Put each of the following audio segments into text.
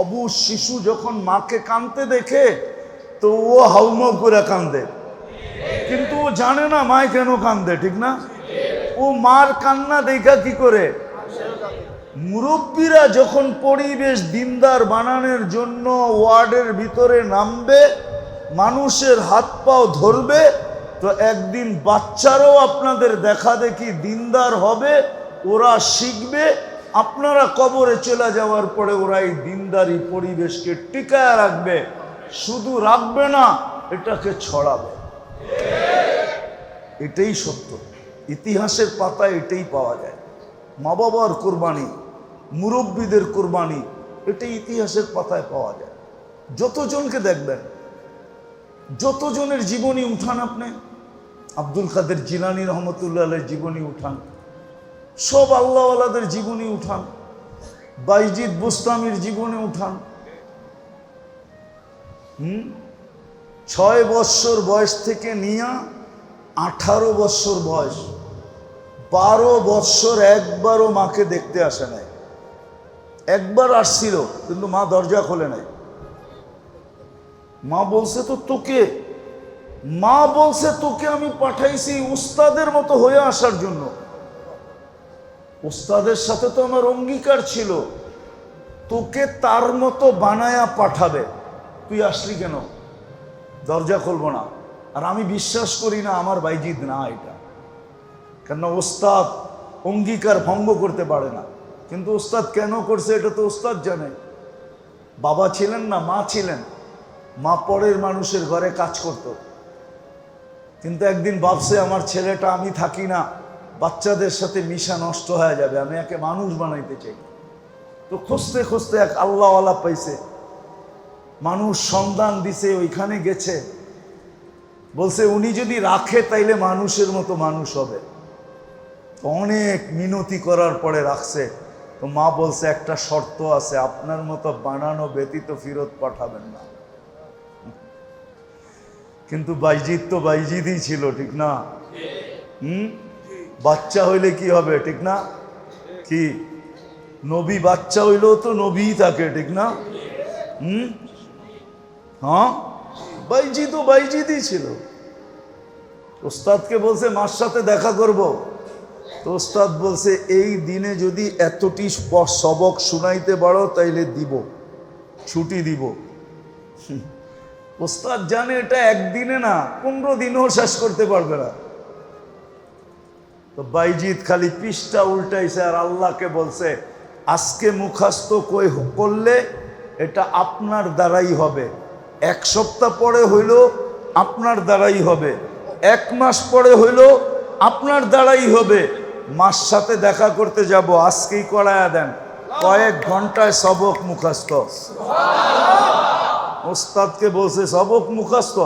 অবু শিশু যখন মাকে কাঁদতে দেখে, তো ও হাউমাউ করে কান্দে। কিন্তু ও জানে না মায় কেন কান্দে, ঠিক না? ও মার কান্না দেখা কি করে? মুরব্বীরা যখন পরিবেশ দিনদার বানানোর জন্য ওয়ার্ডের ভিতরে নামবে, মানুষের হাত পাও ধরবে, তো একদিন বাচ্চারাও আপনাদের দেখা দেখি দিনদার হবে, ওরা শিখবে আপনারা কবরে চলে যাওয়ার পরে ওরা এই দিনদারি পরিবেশকে টিকায় রাখবে। শুধু রাখবে না, এটাকে ছড়াবে। এটাই সত্য। ইতিহাসের পাতায় এটাই পাওয়া যায়। মা বাবার কোরবানি, মুরব্বীদের কোরবানি, এটাই ইতিহাসের পাতায় পাওয়া যায়। যতজনকে দেখবেন, যতজনের জীবনী উঠান আপনি, আব্দুল কাদের জিলানি রহমতুল্লাহ জীবনী উঠান সব আল্লাহওয়ালাদের জীবনী উঠান। বাইজিদ বুস্তামির জীবনী উঠান। হুম? ছয় বৎসর বয়স থেকে নিয়ে আঠারো বৎসর বয়স। বারো বৎসর একবারও মাকে দেখতে আসে নাই। একবার আসছিল, কিন্তু মা দরজা খোলে নাই। মা বলছে, তো তোকে? মা বলছে, তোকে আমি পাঠাইছি উস্তাদের মতো হয়ে আসার জন্য। উস্তাদের সাথে তো আমার অঙ্গীকার ছিল। তোকে তার মতো বানায়া পাঠাবে। তুই আসলি কেন? দরজা খুলবো না। আর আমি বিশ্বাস করি না আমার বাইজিদ না এটা। কেন ওস্তাদ অঙ্গীকার ভঙ্গ করতে পারে না। কিন্তু ওস্তাদ কেন করছে এটা তো ওস্তাদ জানে। বাবা ছিলেন না, মা ছিলেন। মা পরের মানুষের ঘরে কাজ করত। কিন্তু একদিন ভাবছে, আমার ছেলেটা আমি থাকি না। বাচ্চাদের সাথে মিশা নষ্ট হয়ে যাবে, আমি একে মানুষ বানাইতে চাই। তো খুঁজতে খুঁজতে এক আল্লাহওয়ালা পাইছে। মানুষ সন্ধান দিছে, ওইখানে গেছে। বলছে, উনি যদি রাখে, তাইলে মানুষের মতো মানুষ হবে। তো অনেক মিনতি করার পরে রাখছে। তো মা বলছে, একটা শর্ত আছে, আপনার মতো বানানো ব্যতীত ফিরত পাঠাবেন না। কিন্তু বাইজিৎ তো বাইজিদই ছিল, ঠিক না? হুম? বাচ্চা হইলে কি হবে, ঠিক না? কি? নবী বাচ্চা হইলেও তো নবীই থাকে, ঠিক না? হুম? হ্যাঁ? বাইজি তো বাইজিদই ছিল। ওস্তাদকে বলছে, মার সাথে দেখা করব। তো ওস্তাদ বলছে, এই দিনে যদি এতটি সবক শুনাইতে পারো, তাইলে দিব। ছুটি দিব। ওস্তাদ জানে এটা একদিনে না, পনেরো দিনেও শেষ করতে পারবে না। তো বাইজিৎ খালি পিসটা উল্টাইছে আর আল্লাহকে বলছে, আজকে মুখাস্ত কই করলে এটা আপনার দ্বারাই হবে। এক সপ্তাহ পরে হইল আপনার দ্বারাই হবে। এক মাস পরে হইল আপনার দ্বারাই হবে। মাস সাথে দেখা করতে যাব, আজকেই করায়া দেন। কয়েক ঘন্টায় সবক মুখাস্ত ওস্তাদকে বলছে, সবক মুখাস্ত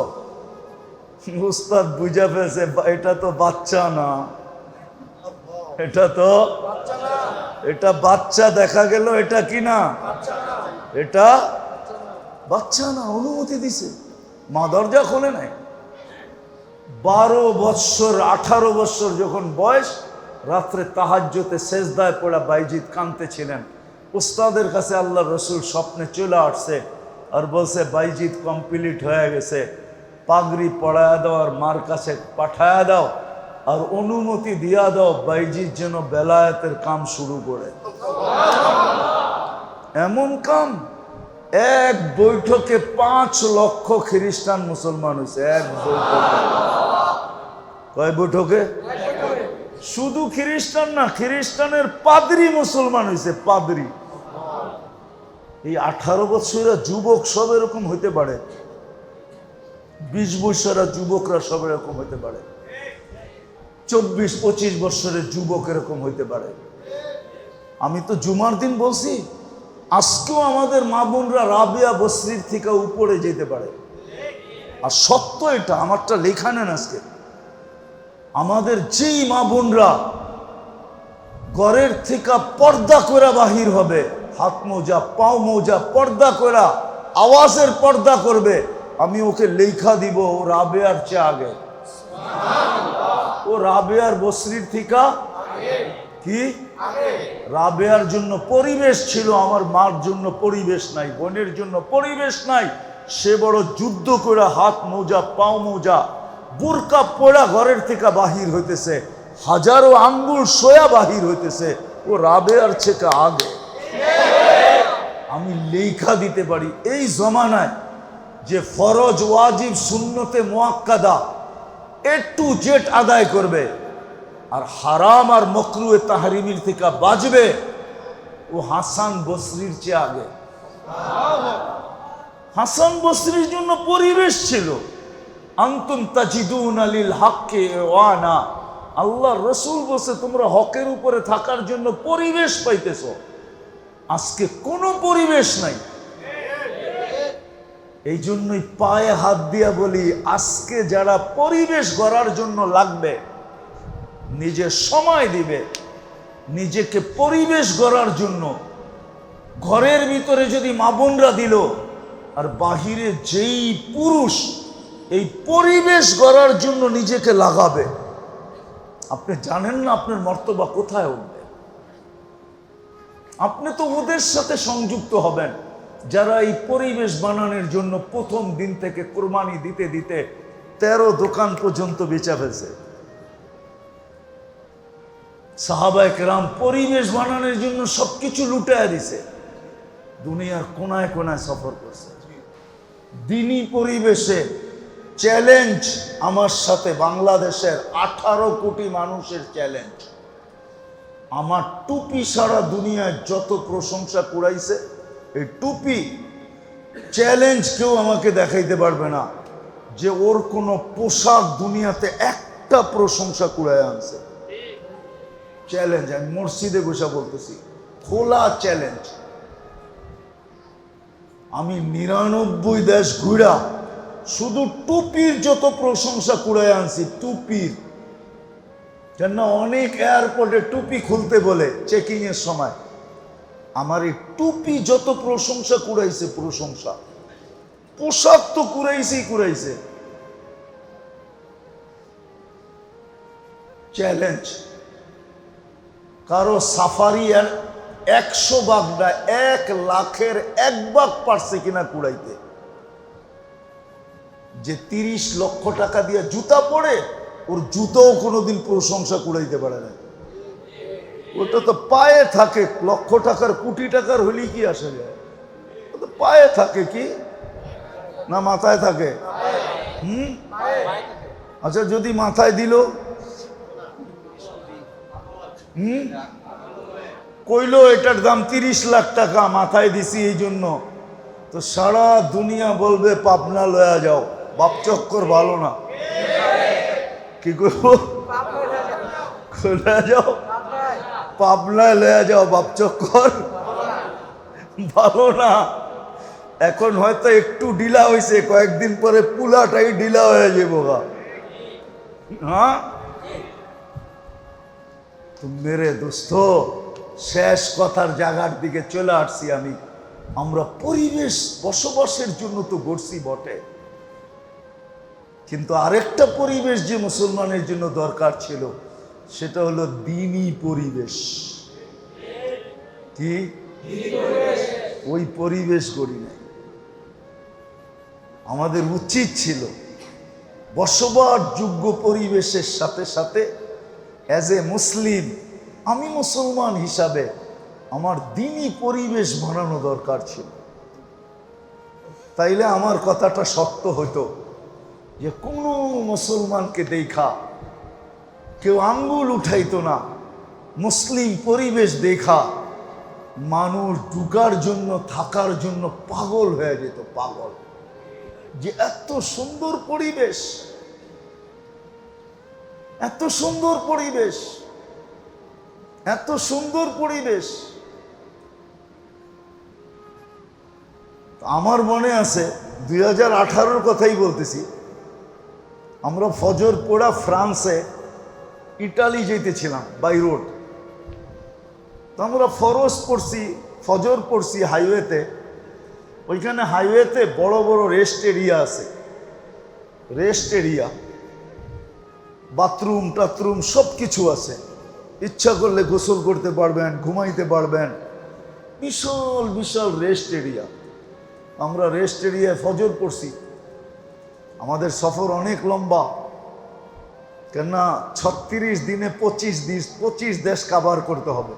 উস্তাদ বুঝা পেয়েছে এটা তো বাচ্চা না। এটা তো এটা বাচ্চা দেখা গেল, এটা কি না? এটা বাচ্চা না, অনুমতি দিছে। মা দরজা খোলে নাই। বারো বৎসর, আঠারো বৎসর যখন বয়স, রাত্রে তাহাজ্যতে শেষদায় পড়া বাইজিৎ কানতে ছিলেন উস্তাদের কাছে আল্লাহ রসুল স্বপ্নে চলে আসছে আর বলছে বাইজিৎ কমপ্লিট হয়ে গেছে। পাগড়ি পড়ায় দাও আর মার কাছে পাঠায় দাও। আর অনুমতি দিয়া দাও বাইজিৎ যেন বেলায়েতের কাম শুরু করে। এমন কাম? এক বৈঠকে পাঁচ লক্ষ খ্রিস্টান মুসলমান হয়েছে, এক বৈঠকে। কয় বৈঠকে? শুধু খ্রিস্টান না, খ্রিস্টানের পাদরি মুসলমান হয়েছে, পাদরি। এই আঠারো বছরের যুবক সব এরকম হইতে পারে? বিশ বছরের যুবকরা সব এরকম হইতে পারে। চব্বিশ, পঁচিশ বছরের যুবক এরকম হইতে পারে। আমি তো জুমার দিন বলছি, আজকেও আমাদের মা বোনরা রাবিয়া বসরির থেকে উপরে যেতে পারে। আর সত্য এটা, আমারটা লেখা নেন আজকে। আমাদের যেই মা বোনরা ঘরের থেকে পর্দা করে বাহির হবে, হাত মোজা, পাও মোজা পর্দা করা আওয়াজের পর্দা করবে, আমি ওকে লেখা দিব রাবেয়ার চেয়ে আগে। ও রাবেয়ার বসরির থিকা? কি? রাবেয়ার জন্য পরিবেশ ছিল, আমার মার জন্য পরিবেশ নাই, বোনের জন্য পরিবেশ নাই। সে বড় যুদ্ধ করে হাত মোজা, পাও মোজা, বুরকা পোড়া ঘরের থেকে বাহির হইতেছে। হাজারো আঙ্গুল সোয়া বাহির হইতেছে, ও রাবেয়ার থেকে আগে। আমি লেখা দিতে পারি, এই জমানায় যে ফরজ, ওয়াজিব, সুন্নতে মোয়াক্কাদা এ টু জেট আদায় করবে। আর হারাম আর মকরুয়ে তাহারিমির থেকে বাজবে ও হাসান বসরির চেয়ে আগে। হাসান বসরির জন্য পরিবেশ ছিল। আন্তুম তাজিদুন আলিল হাক্কে ওয়ানা আল্লাহ রসুল বসে তোমরা হকের উপরে থাকার জন্য পরিবেশ পাইতেছ। আজকে কোনো পরিবেশ নাই। এই জন্যই পায়ে হাত দিয়া বলি, আজকে যারা পরিবেশ গড়ার জন্য লাগবে, নিজে সময় দিবে, নিজেকে পরিবেশ গড়ার জন্য। ঘরের ভিতরে যদি মা বোনরা দিল, আর বাহিরে যেই পুরুষ এই পরিবেশ গড়ার জন্য নিজেকে লাগাবে, আপনি জানেন না আপনার মর্তবা কোথায় উঠবে? আপনি তো ওদের সাথে সংযুক্ত হবেন। যারা এই পরিবেশ বানানোর জন্য প্রথম দিন থেকে কোরবানি দিতে দিতে তেরো দোকান পর্যন্ত বেচা ফেলছে। সাহাবায় কেরাম পরিবেশ বানানোর জন্য সবকিছু লুটায় দিছে। দুনিয়ার কোনায় কোনায় সফর করছে। দিনী পরিবেশে চ্যালেঞ্জ আমার সাথে বাংলাদেশের আঠারো কোটি মানুষের চ্যালেঞ্জ। আমার টুপি সারা দুনিয়ায় যত প্রশংসা কুড়াইছে এই টুপি চ্যালেঞ্জ কেউ আমাকে দেখাইতে পারবে না যে ওর কোনো পোশাক দুনিয়াতে একটা প্রশংসা কুড়ায় আনছে। চ্যালেঞ্জ আমি মসজিদে বসে বলতেছি, খোলা চ্যালেঞ্জ আমি নিরানব্বই দেশ ঘুরা শুধু টুপির যত প্রশংসা কুড়ায় আনছি, টুপির। কেন অনেক এয়ারপোর্টে টুপি খুলতে বলে চেকিং এর সময়। আমার এই টুপি যত প্রশংসা কুড়াইছে, প্রশংসা। পোশাক তো কুড়াইছেই কুড়াইছে। চ্যালেঞ্জ কারও সাফারি আর একশো বাঘটা এক লাখের এক বাঘ পারছে কিনা কুড়াইতে। যে তিরিশ লক্ষ টাকা দিয়ে জুতা পরে, ওর জুতোও কোনোদিন প্রশংসা কুড়াইতে পারে না ওটা তো পায়ে থাকে লক্ষ টাকার কোটি টাকার হলেই কি আসে যায়? তো পায়ে থাকে কি? না মাথায় থাকে? হুম? আচ্ছা যদি মাথায় দিল? হুম? কইলো এটার দাম তিরিশ লাখ টাকা মাথায় দিছি এই জন্য। তো সারা দুনিয়া বলবে পাবনা লয়া যাও। বাপ চক্কর ভালো না। কি করব? লয়া যাও? পাবনায় লয়া যাও, বাপ চক্কর। ভালো না। এখন হয়তো একটু ঢিলা হয়েছে কয়েকদিন পরে পুলাটাই ঢিলা হয়ে যাব গা। হ্যাঁ তো মেরে দোস্ত, শেষ কথার জায়গার দিকে চলে আসছি আমি। আমরা পরিবেশ বসবাসের জন্য তো গড়ছি বটে। কিন্তু আরেকটা পরিবেশ যে মুসলমানের জন্য দরকার ছিল সেটা হলো দিনই পরিবেশ। কি? ওই পরিবেশ গড়ি নাই। আমাদের উচিত ছিল বসবার যোগ্য পরিবেশের সাথে সাথে অ্যাজ এ মুসলিম, আমি মুসলমান হিসাবে আমার দিনই পরিবেশ বানানো দরকার ছিল। তাইলে আমার কথাটা সত্য হতো যে কোনো মুসলমানকে দেখা কেউ আঙ্গুল উঠাইতো না। মুসলিম পরিবেশ দেখা, মানুষ ঢুকার জন্য, থাকার জন্য পাগল হয়ে যেত, পাগল। যে এত সুন্দর পরিবেশ, এত সুন্দর পরিবেশ, এত সুন্দর পরিবেশ। আমার মনে আছে, দুই হাজার কথাই বলতেছি, আমরা ফজর পোড়া ফ্রান্সে ইটালি যেতেছিলাম বাই রোড। তো আমরা ফরজ পড়ছি, ফজর পড়ছি হাইওয়েতে। ওইখানে হাইওয়েতে বড় বড় রেস্ট এরিয়া আছে। Rest area. বাথরুম, টাথরুম সব কিছু আছে। ইচ্ছা করলে গোসল করতে পারবেন, ঘুমাইতে পারবেন। বিশাল বিশাল রেস্ট এরিয়া। আমরা রেস্ট এরিয়ায় ফজর পড়ছি। আমাদের সফর অনেক লম্বা। কেননা ছত্রিশ দিনে পঁচিশ দিন পঁচিশ দেশ কাভার করতে হবে।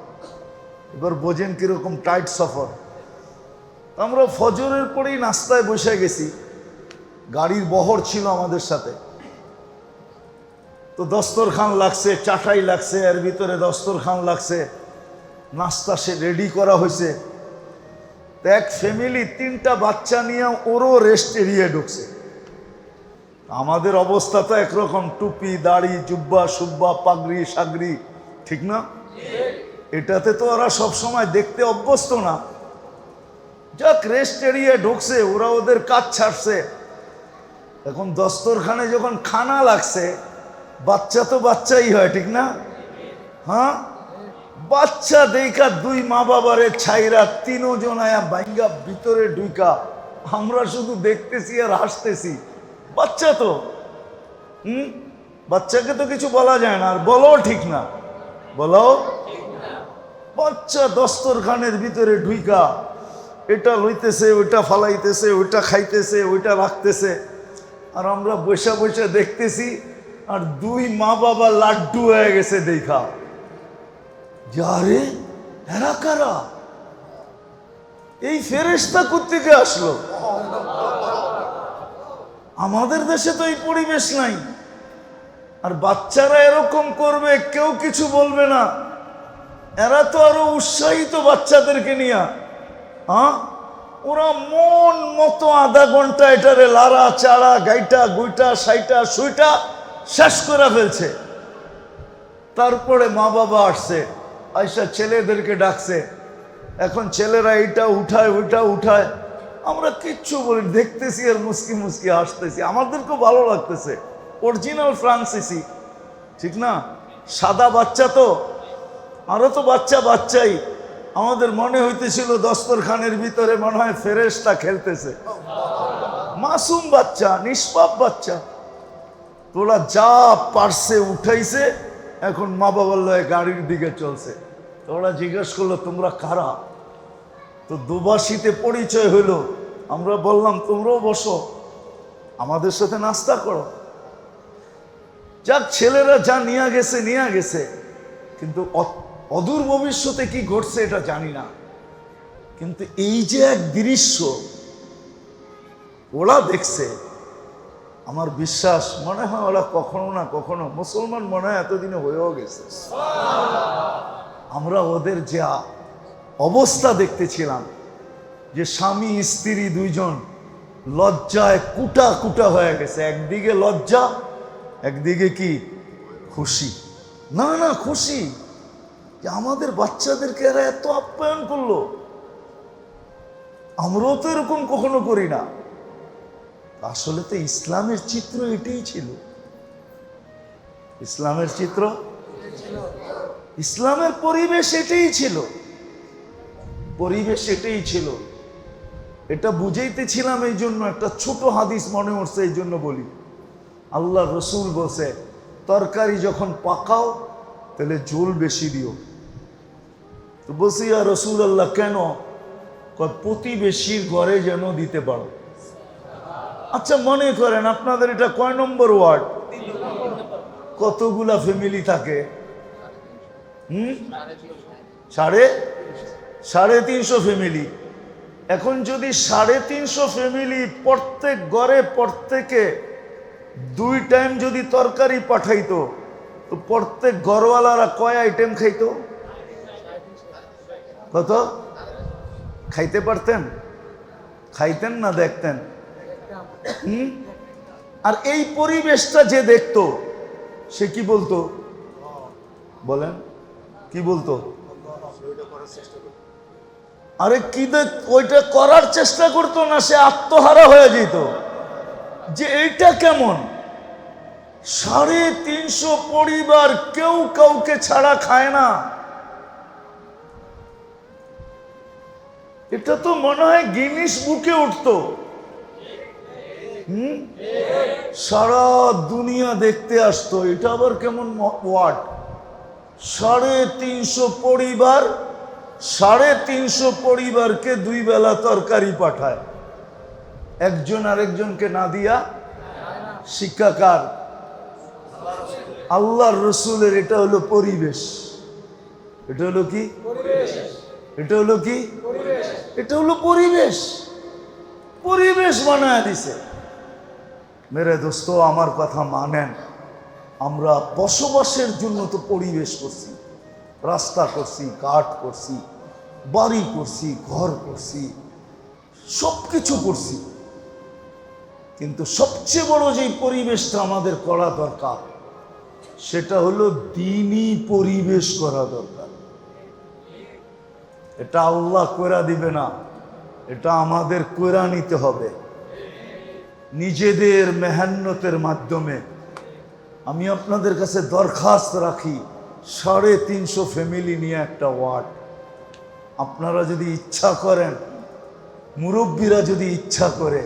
এবার বোঝেন কীরকম টাইট সফর। আমরা ফজরের পরেই নাস্তায় বসে গেছি। গাড়ির বহর ছিল আমাদের সাথে। তো দস্তরখান লাগছে, চাটাই লাগছে, এর ভিতরে দস্তরখান লাগছে। নাস্তা সে রেডি করা হয়েছে। এক ফ্যামিলি তিনটা বাচ্চা নিয়ে ওরও রেস্ট এরিয়ায় ঢুকছে। আমাদের অবস্থা তো একরকম, টুপি, দাড়ি, জুব্বা, সুব্বা, পাগড়ি সাগরি ঠিক না? এটাতে তো ওরা সব সময় দেখতে অভ্যস্ত না। যাক রেস্ট এরিয়ায় ঢুকছে, ওরা ওদের কাজ ছাড়ছে। এখন দস্তরখানে যখন খানা লাগছে, বাচ্চা তো বাচ্চাই হয়, ঠিক না? হ্যাঁ? বাচ্চা দেখা দুই মা বাবারে ছাইরা তিনও জনায়া বাইঙ্গা ভিতরে ঢুকা আমরা শুধু দেখতেছি আর হাসতেছি। বাচ্চা তো। হুম? বাচ্চাকে তো কিছু বলা যায় না, আর বলো ঠিক না। বলো বাচ্চা দস্তরখানের ভিতরে ঢুইকা, এটা লইতেছে, ওইটা ফালাইতেছে, ওইটা খাইতেছে, ওইটা রাখতেছে। আর আমরা বসে বসে দেখতেছি, আর দুই মা বাবা লাড্ডু হয়ে গেছে দেখা। যারে এরা কারা? এই ফেরেস্তা কোথেকে আসলো? আমাদের দেশে তো এই পরিবেশ নাই। আর বাচ্চারা এরকম করবে, কেউ কিছু বলবে না। এরা তো আরও উৎসাহিত বাচ্চাদেরকে নিয়ে। হ্যাঁ? ওরা মন মতো আধা ঘণ্টা এটারে লাড়া চাড়া গাইটা, গুইটা, সাইটা, সুইটা শেষ করে ফেলছে। তারপরে মা বাবা আসছে আইসা ছেলেদেরকে ডাকছে। এখন ছেলেরা এইটা উঠায়, ওইটা উঠায়। আমরা কিচ্ছু বলি, দেখতেছি আর মুসকি মুসকি হাসতেছি। আমাদেরকেও ভালো লাগতেছে। অরিজিনাল ফ্রান্সিসি ঠিক না? সাদা বাচ্চা তো? আরও তো বাচ্চা বাচ্চাই। আমাদের মনে হইতেছিল দস্তরখানের ভিতরে মনে হয় ফেরেশতা খেলতেছে। মাসুম বাচ্চা, নিষ্পাপ বাচ্চা। তোরা যা পারছে উঠাইছে, এখন মা বাবার লয়ে গাড়ির দিকে চলছে। তোরা জিজ্ঞেস করল, তোমরা কারা? তো দুবাসীতে পরিচয় হইল আমরা বললাম, তোমরাও বসো, আমাদের সাথে নাস্তা করো। যাক, ছেলেরা যা নিয়ে গেছে নিয়ে গেছে, কিন্তু অদূর ভবিষ্যতে কি ঘটছে এটা জানি না। কিন্তু এই যে এক দৃশ্য, ওরা দেখছে, আমার বিশ্বাস, মনে হয় ওরা কখনো না কখনো মুসলমান মনে হয় এতদিনে হয়েও গেছে। আমরা ওদের যা অবস্থা দেখতেছিলাম যে স্বামী, স্ত্রী দুইজন লজ্জায় কুটা কুটা হয়ে গেছে। একদিকে লজ্জা, একদিকে কি? খুশি। না না, খুশি। যে আমাদের বাচ্চাদেরকে এরা এত আপ্যায়ন করল। আমরাও তো এরকম কখনো করি না। আসলে তো ইসলামের চিত্র এটাই ছিল। ইসলামের চিত্র? ইসলামের পরিবেশ এটাই ছিল। পরিবেশ এটাই ছিল। এটা বুঝাইতেছিলাম এই জন্য একটা ছোট হাদিস মনে হচ্ছে এই জন্য বলি। আল্লাহ রসুল বসে তরকারি যখন পাকাও, তাহলে ঝোল বেশি দিও। তো বলছি আর রসুল আল্লাহ কেন প্রতিবেশীর ঘরে যেন দিতে পারো। আচ্ছা মনে করেন আপনাদের এটা কয় নম্বর ওয়ার্ড? কতগুলা ফ্যামিলি থাকে? হুম? সাড়ে? সাড়ে তিনশো ফ্যামিলি। এখন যদি সাড়ে তিনশো ফ্যামিলি প্রত্যেক ঘরে, প্রত্যেকে দুই টাইম যদি তরকারি পাঠাইতো, তো প্রত্যেক ঘরওয়ালারা কয় আইটেম খাইতো? কত? খাইতে পারতেন? খাইতেন না দেখতেন? আর এই পরিবেশটা যে দেখতো, সে কি বলতো? বলেন, কি বলতো? আরে কি ওইটা করার চেষ্টা করতো না, সে আত্মহারা হয়ে যেত। যে এইটা কেমন? সাড়ে তিনশো পরিবার কেউ কাউকে ছাড়া খায় না। এটা তো মনে হয় গিনিস বুকে উঠতো। হুম? সারা দুনিয়া দেখতে আসতো। এটা আবার কেমন ওয়ার্ড সাড়ে তিনশো পরিবার সাড়ে তিনশো পরিবারকে দুই বেলা তরকারি পাঠায়। একজন আরেকজনকে না দিয়া শিক্ষাকার আল্লাহর রসুলের, এটা হলো পরিবেশ। এটা হলো কি? এটা হলো কি? এটা হলো পরিবেশ। পরিবেশ বানায় দিছে। মেরে দোস্ত, আমার কথা মানেন। আমরা বসবাসের জন্য তো পরিবেশ করছি। রাস্তা করছি, কাঠ করছি, বাড়ি করছি, ঘর করছি সব কিছু করছি। কিন্তু সবচেয়ে বড় যে পরিবেশটা আমাদের করা দরকার, সেটা হলো দিনই পরিবেশ করা দরকার। এটা আল্লাহ কইরা দিবে না, এটা আমাদের কইরা নিতে হবে। নিজেদের মেহান্নতের মাধ্যমে আমি আপনাদের কাছে দরখাস্ত রাখি সাড়ে তিনশো ফ্যামিলি নিয়ে একটা ওয়ার্ড। আপনারা যদি ইচ্ছা করেন, মুরব্বীরা যদি ইচ্ছা করে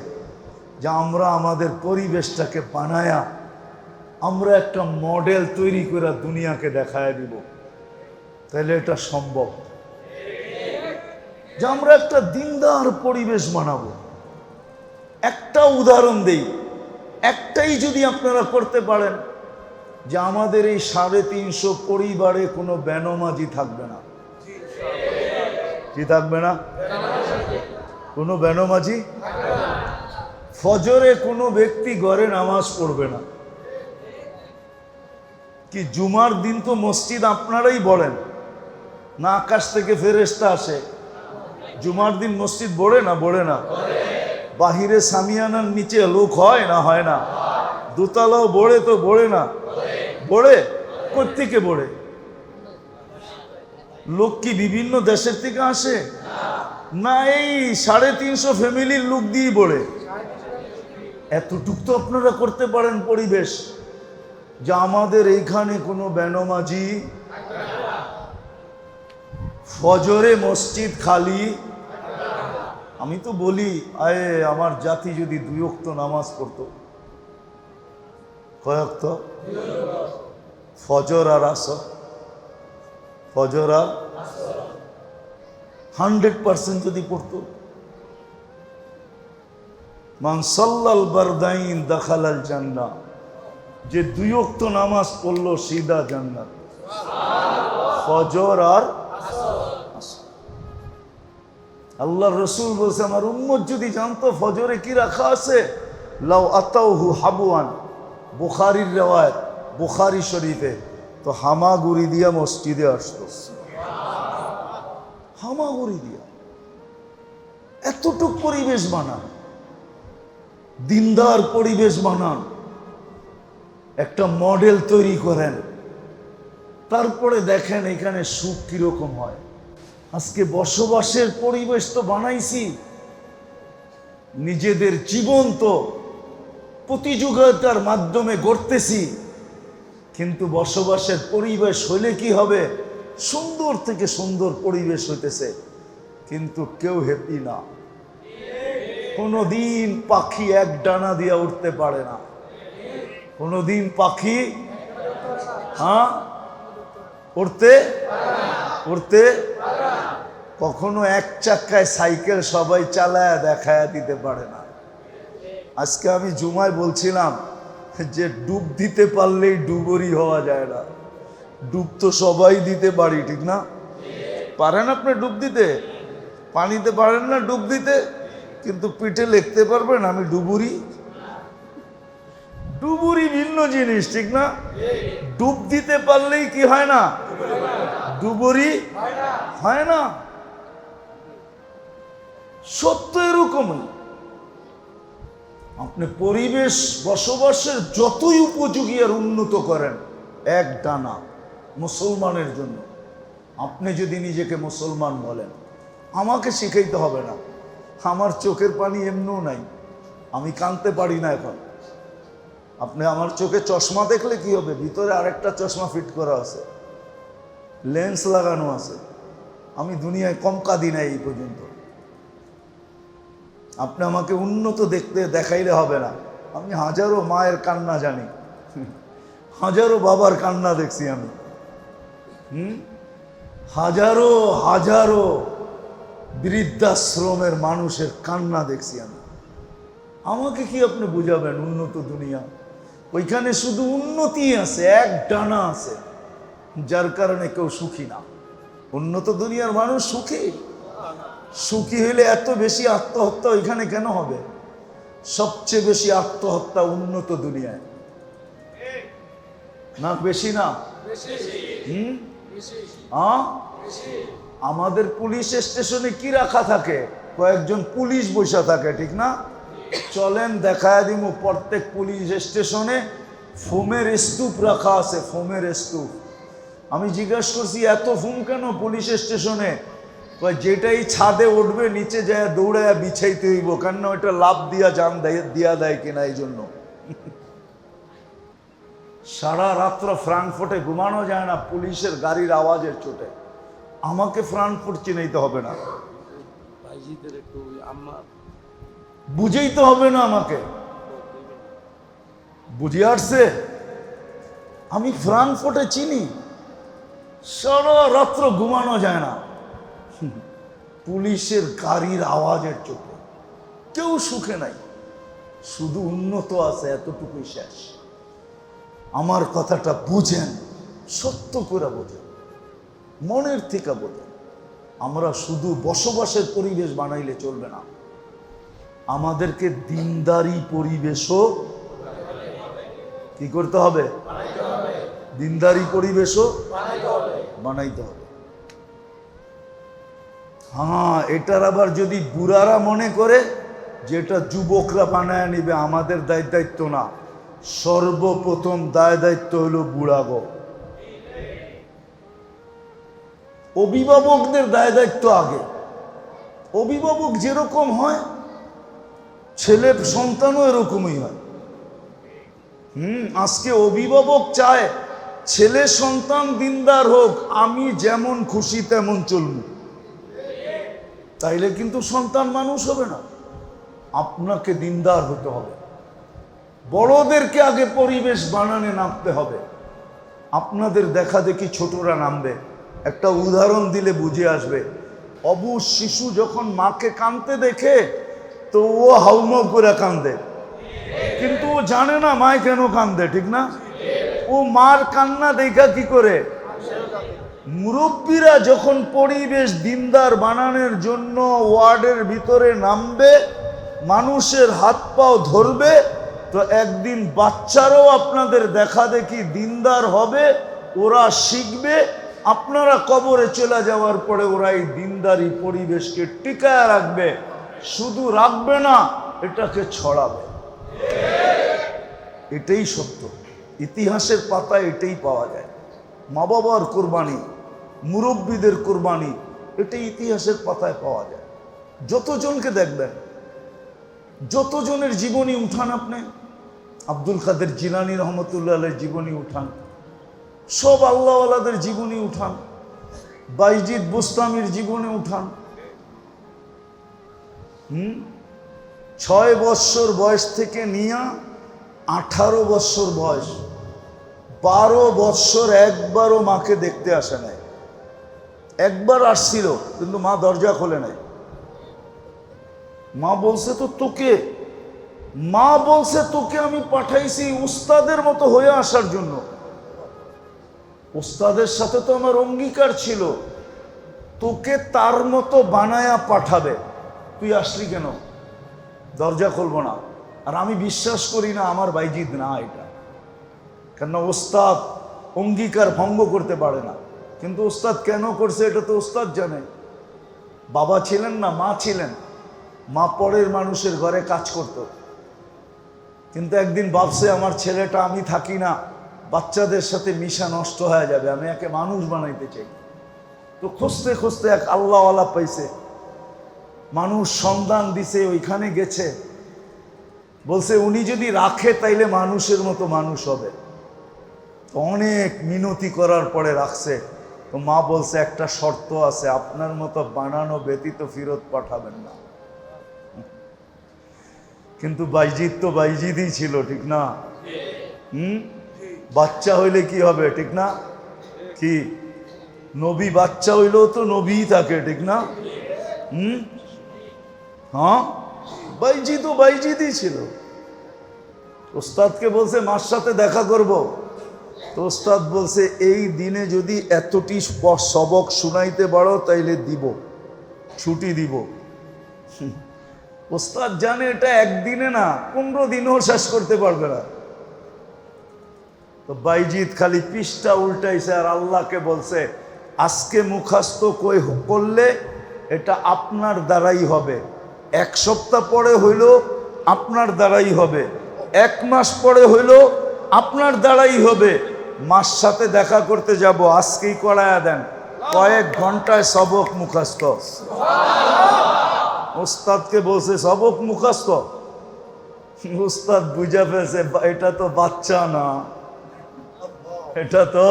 যে আমরা আমাদের পরিবেশটাকে বানায়া, আমরা একটা মডেল তৈরি করে দুনিয়াকে দেখায় দিব, তাহলে এটা সম্ভব। যে আমরা একটা দিনদার পরিবেশ বানাবো। একটা উদাহরণ দেই, একটাই যদি আপনারা করতে পারেন যে আমাদের এই সাড়ে তিনশো পরিবারে কোনো বেনমাজি থাকবে না। কি থাকবে না? কোনো বেনমাজি ফজরে কোনো ব্যক্তি ঘরে নামাজ পড়বে না। কি জুমার দিন তো মসজিদ আপনারাই বলেন? না আকাশ থেকে ফেরেস্তা আসে। জুমার দিন মসজিদ বড়ে না বড়ে না? বাহিরে সামিয়ানার নিচে লোক হয় না হয় না? দোতলাও বড়ে তো বড়ে না? বড়ে? কোথেকে বড়ে? লোক কি বিভিন্ন দেশের থেকে আসে? না, এই সাড়ে তিনশো ফ্যামিলির লোক দিয়ে বড়ে। এতটুক তো আপনারা করতে পারেন পরিবেশ। যে আমাদের এইখানে কোনো বেনমাজি ফজরে মসজিদ খালি। আমি তো বলি, আয়ে, আমার জাতি যদি দুই নামাজ পড়তো। কয়ক্ত ফজর আর আসর। ফজর আর হান্ড্রেড পার্সেন্ট যদি পড়তো। মানসাল্লাল বারদাইন দাখালাল জান্না যে দুই অক্ত নামাজ পড়ল সিদা জান্নাত। ফজর আর আল্লাহ রসুল বলছে, আমার উম্মত যদি জানতো ফজরে কি রাখা আছে, লাউ আতাউহু হাবুয়ান বুখারির রেওয়ায়ত, বুখারি শরীফে। তো হামাগুড়ি দিয়া মসজিদে আসতো। হামাগুড়ি দিয়া। এতটুক পরিবেশ বানান। দিনদার পরিবেশ বানান। একটা মডেল তৈরি করেন। তারপরে দেখেন এখানে সুখ কীরকম হয়। আজকে বসবাসের পরিবেশ তো বানাইছি। নিজেদের জীবন তো প্রতিযোগিতার মাধ্যমে গড়তেছি। কিন্তু বসবাসের পরিবেশ হলে কি হবে? সুন্দর থেকে সুন্দর পরিবেশ হইতেছে। কিন্তু কেউ হ্যাপি না। কোনোদিন পাখি এক ডানা দিয়ে উঠতে পারে না। কোনোদিন পাখি হ্যাঁ উঠতে উঠতে কখনো এক চাক্কায় সাইকেল সবাই চালায় দেখায় দিতে পারে না। আজকে আমি জুমায় বলছিলাম যে ডুব দিতে পারলেই ডুবরি হওয়া যায় না। ডুব তো সবাই দিতে পারি, ঠিক না? পারেন আপনি ডুব দিতে? পানিতে পারেন না ডুব দিতে? কিন্তু পিঠে লিখতে পারবেন, আমি ডুবুরি? ডুবুরি ভিন্ন জিনিস, ঠিক না? ডুব দিতে পারলেই কি হয় না? ডুবুরি হয় না। সত্য এরকমই। আপনি পরিবেশ বসবাসের যতই উপযোগী আর উন্নত করেন, এক ডানা মুসলমানের জন্য। আপনি যদি নিজেকে মুসলমান বলেন, আমাকে শিখাইতে হবে না। আমার চোখের পানি এমনিও নাই, আমি কানতে পারি না এখন। আপনি আমার চোখে চশমা দেখলে কি হবে? ভিতরে আরেকটা চশমা ফিট করা আছে। লেন্স লাগানো আছে। আমি দুনিয়ায় কম কাঁদি নাই এই পর্যন্ত। আপনি আমাকে উন্নত দেখতে দেখাইলে হবে না। আমি হাজারো মায়ের কান্না জানি। হাজারো বাবার কান্না দেখছি আমি। হুম? হাজারো হাজারো বৃদ্ধাশ্রমের মানুষের কান্না দেখছি আমি। আমাকে কি আপনি বুঝাবেন উন্নত দুনিয়া? ওইখানে শুধু উন্নতি আছে, এক ডানা আছে। যার কারণে কেউ সুখী না। উন্নত দুনিয়ার মানুষ সুখী। সুখী হলে এত বেশি আত্মহত্যা ওইখানে কেন হবে? সবচেয়ে বেশি আত্মহত্যা উন্নত দুনিয়ায়। না, বেশি না? হুম? আমাদের পুলিশ স্টেশনে কি রাখা থাকে? কয়েকজন পুলিশ বসে থাকে, ঠিক না? চলেন, দেখায় দিমু, প্রত্যেক পুলিশ স্টেশনে ফোমের স্তূপ রাখা আছে, ফোমের স্তূপ। আমি জিজ্ঞেস করছি, এত ফোম কেন পুলিশ স্টেশনে? যেটাই ছাদে উঠবে নিচে যায় দৌড়ায় বিছাইতে হইব। কেন ওইটা লাভ দিয়া জান দেয় দিয়া কিনা এই জন্য। সারা রাত্র ফ্রাঙ্কফুটে ঘুমানো যায় না পুলিশের গাড়ির আওয়াজের চোটে। আমাকে ফ্রাঙ্কফুট চিনাইতে হবে না। বুঝেই তো হবে না আমাকে। বুঝে আসছে? আমি ফ্রাঙ্কফুটে চিনি। সারা রাত্র ঘুমানো যায় না। পুলিশের গাড়ির আওয়াজের চোখে। কেউ সুখে নাই। শুধু উন্নত আছে এতটুকুই শেষ। আমার কথাটা বুঝেন, সত্য করে বোঝেন, মনের থেকে বোঝেন। আমরা শুধু বসবাসের পরিবেশ বানাইলে চলবে না। আমাদেরকে দিনদারি পরিবেশও কি করতে হবে। দিনদারি পরিবেশও বানাইতে হবে। হ্যাঁ এটার আবার যদি বুড়ারা মনে করে যে এটা যুবকরা বানায় নিবে, আমাদের দায় দায়িত্ব না। সর্বপ্রথম দায় দায়িত্ব হলো বুড়াগো অভিভাবকদের দায় দায়িত্ব আগে। অভিভাবক যেরকম হয়, ছেলে সন্তানও এরকমই হয়। হুম, আজকে অভিভাবক চায়, ছেলে সন্তান দিনদার হোক, আমি যেমন খুশি তেমন চলব। তাইলে কিন্তু সন্তান মানুষ হবে না। আপনাকে দিনদার হতে হবে। বড়দেরকে আগে পরিবেশ বানানে নামতে হবে। আপনাদের দেখা দেখি ছোটরা নামবে। একটা উদাহরণ দিলে বুঝে আসবে। অবু শিশু যখন মাকে কাঁদতে দেখে, তো ও হাউমাউ করে কান্দে। কিন্তু ও জানে না মায় কেন কান্দে, ঠিক না? ও মার কান্না দেখা কি করে? মুরব্বীরা যখন পরিবেশ দিনদার বানানোর জন্য ওয়ার্ডের ভিতরে নামবে, মানুষের হাত পাও ধরবে, তো একদিন বাচ্চারাও আপনাদের দেখা দেখি দিনদার হবে, ওরা শিখবে, আপনারা কবরে চলে যাওয়ার পরে ওরা এই দিনদারি পরিবেশকে টিকায় রাখবে, শুধু রাখবে না, এটাকে ছড়াবে। এটাই সত্য। ইতিহাসের পাতায় এটাই পাওয়া যায়। মা বাবার কোরবানি। মুরব্বীদের কোরবানি, এটা ইতিহাসের পাতায় পাওয়া যায়। যতজনকে দেখবেন, যতজনের জীবনী উঠান আপনি, আব্দুল কাদের জিলানি রহমতুল্লাহ জীবনী উঠান, সব আল্লাহওয়ালাদের জীবনী উঠান, বাইজিদ বুস্তামির জীবনী উঠান, হুম? ছয় বৎসর বয়স থেকে নিয়া আঠারো বৎসর বয়স, বারো বৎসর একবারও মাকে দেখতে আসে নাই। একবার আসছিল, কিন্তু মা দরজা খোলে নাই। মা বলছে, তো তোকে? মা বলছে, তোকে আমি পাঠাইছি উস্তাদের মতো হয়ে আসার জন্য। উস্তাদের সাথে তো আমার অঙ্গীকার ছিল। তোকে তার মতো বানায়া পাঠাবে। তুই আসলি কেন? দরজা খুলবো না। আর আমি বিশ্বাস করি না, আমার বাইজিদ না এটা। কেন ওস্তাদ অঙ্গীকার ভঙ্গ করতে পারে না। কিন্তু ওস্তাদ কেন করছে এটা তো ওস্তাদ জানে। বাবা ছিলেন না, মা ছিলেন। মা পরের মানুষের ঘরে কাজ করত। কিন্তু একদিন ভাবছে, আমার ছেলেটা, আমি থাকি না। বাচ্চাদের সাথে মিশা নষ্ট হয়ে যাবে। আমি একে মানুষ বানাইতে চাই। তো খুঁজতে খুঁজতে এক আল্লাহওয়ালা পাইছে। মানুষ সন্ধান দিছে, ওইখানে গেছে। বলছে, উনি যদি রাখে, তাইলে মানুষের মতো মানুষ হবে। অনেক মিনতি করার পরে রাখছে। তো মা বলছে, একটা শর্ত আছে, আপনার মতো বানানো ব্যতীত ফেরত পাঠাবেন না। কিন্তু বাইজিৎ তো বাইজিদই ছিল, ঠিক না? হুম? বাচ্চা হইলে কি হবে, ঠিক না? কি? নবী বাচ্চা হইলেও তো নবীই থাকে, ঠিক না? হুম? হ্যাঁ? বাইজি তো বাইজিদই ছিল। ওস্তাদকে বলছে, মার সাথে দেখা করব। তো ওস্তাদ বলছে, এই দিনে যদি এতটি সবক শুনাইতে পারো, তাইলে দিব। ছুটি দিব। ওস্তাদ জানে এটা একদিনে না, পনেরো দিনেও শেষ করতে পারবে না। তো বাইজিৎ খালি পৃষ্ঠা উল্টাইছে আর আল্লাহকে বলছে, আজকে মুখাস্ত কই করলে এটা আপনার দ্বারাই হবে। এক সপ্তাহ পরে হইল আপনার দ্বারাই হবে। এক মাস পরে হইল আপনার দ্বারাই হবে। মাস সাথে দেখা করতে যাব, আজকেই করায়া দেন। কয়েক ঘন্টায় সবক মুখাস্ত ওস্তাদকে বলছে, সবক মুখাস্ত উস্তাদ বুঝা ফেলছে এটা তো বাচ্চা না। এটা তো,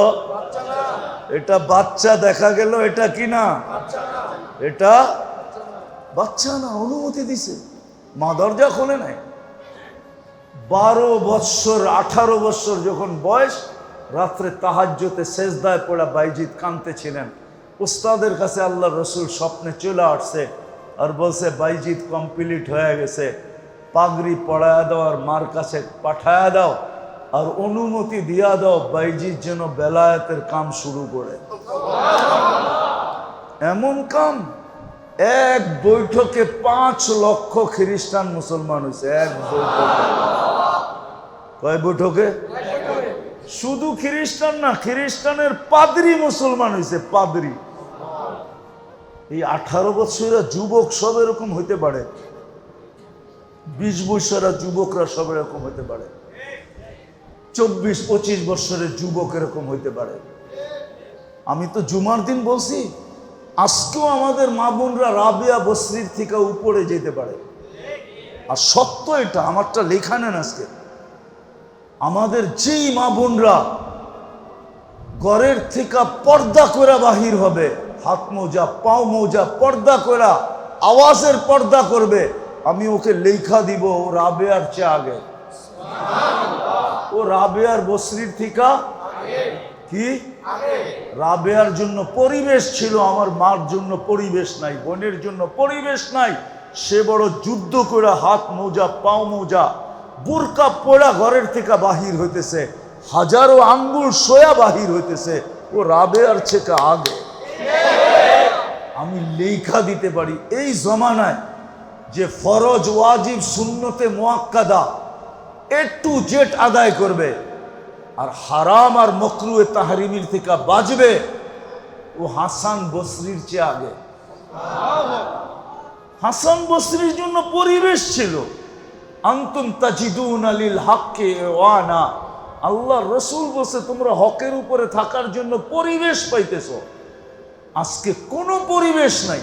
এটা বাচ্চা দেখা গেল, এটা কি না? এটা বাচ্চা না, অনুমতি দিছে। মা দরজা খোলে নাই। বারো বৎসর, আঠারো বৎসর যখন বয়স রাত্রে তাহাজ্যতে শেষদায় পড়া বাইজিৎ কানতে ছিলেন উস্তাদের কাছে আল্লাহ রসুল স্বপ্নে চলে আসছে আর বলছে বাইজিৎ কমপ্লিট হয়ে গেছে। পাগড়ি পড়ায় দাও আর মার কাছে পাঠায় দাও আর অনুমতি দিয়া দাও বাইজিৎ যেন বেলায়েতের কাম শুরু করে। এমন কাম? এক বৈঠকে পাঁচ লক্ষ খ্রিস্টান মুসলমান হয়েছে, এক বৈঠকে। কয় বৈঠকে? শুধু খ্রিস্টান না, খ্রিস্টানের পাদরি মুসলমান হয়েছে পাদরি। এই আঠারো বছরের যুবক সব এরকম হইতে পারে। বিশ বছরের যুবকরা সব এরকম হইতে পারে। চব্বিশ, পঁচিশ বছরের যুবক এরকম হইতে পারে। আমি তো জুমার দিন বলছি, আজকেও আমাদের মা বোনরা রাবিয়া বসরির থেকে উপরে যেতে পারে। আর সত্য এটা, আমারটা লেখা নেন আজকে। আমাদের যেই মা বোনরা ঘরের থেকে পর্দা করে বাহির হবে, হাত মোজা, পাও মোজা পর্দা করা আওয়াজের পর্দা করবে, আমি ওকে লেখা দিব ও রাবেয়ার চেয়ে আগে। ও রাবেয়ার বসরির থিকা কি? রাবেয়ার জন্য পরিবেশ ছিল, আমার মার জন্য পরিবেশ নাই, বোনের জন্য পরিবেশ নাই। সে বড় যুদ্ধ করে হাত মোজা, পাও মোজা বুরকা পোড়া ঘরের থেকে বাহির হইতেছে। হাজারো আঙ্গুল সোয়া বাহির হইতেছে। ও রাবে আর থেকে আগে। আমি লেখা দিতে পারি। এই জমানায় যে ফরজ ওয়াজিব শূন্যতে মোয়াক্কাদা এ টু জেট আদায় করবে আর হারাম আর মকরুয়ে তাহারিমির থেকে বাজবে ও হাসান বসরির চেয়ে আগে। হাসান বসরির জন্য পরিবেশ ছিল। আন্তুম তাজিদুন আলিল হাক্কে ওয়ানা আল্লাহ রসুল বসে তোমরা হকের উপরে থাকার জন্য পরিবেশ পাইতেছ। আজকে কোনো পরিবেশ নাই।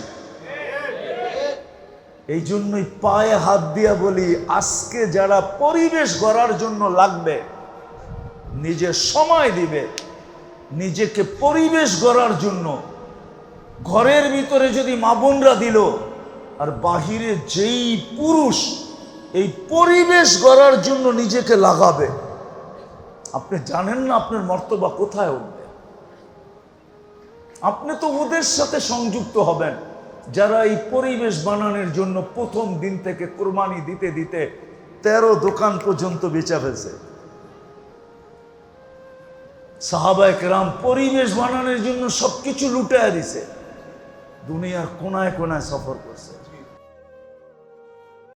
এই জন্যই পায়ে হাত দিয়া বলি, আজকে যারা পরিবেশ গড়ার জন্য লাগবে, নিজে সময় দিবে, নিজেকে পরিবেশ গড়ার জন্য। ঘরের ভিতরে যদি মা বোনরা দিল, আর বাহিরে যেই পুরুষ এই পরিবেশ গড়ার জন্য নিজেকে লাগাবে। আপনি জানেন না আপনার মর্তবা কোথায় উঠবে। আপনি তো ওদের সাথে সংযুক্ত হবেন, যারা এই পরিবেশ বানানোর জন্য প্রথম দিন থেকে কোরবানি দিতে দিতে তেরো দোকান পর্যন্ত বেচা ফেলছে। সাহাবায় কেরাম পরিবেশ বানানোর জন্য সবকিছু লুটায় দিছে। দুনিয়ার কোনায় কোনায় সফর করছে।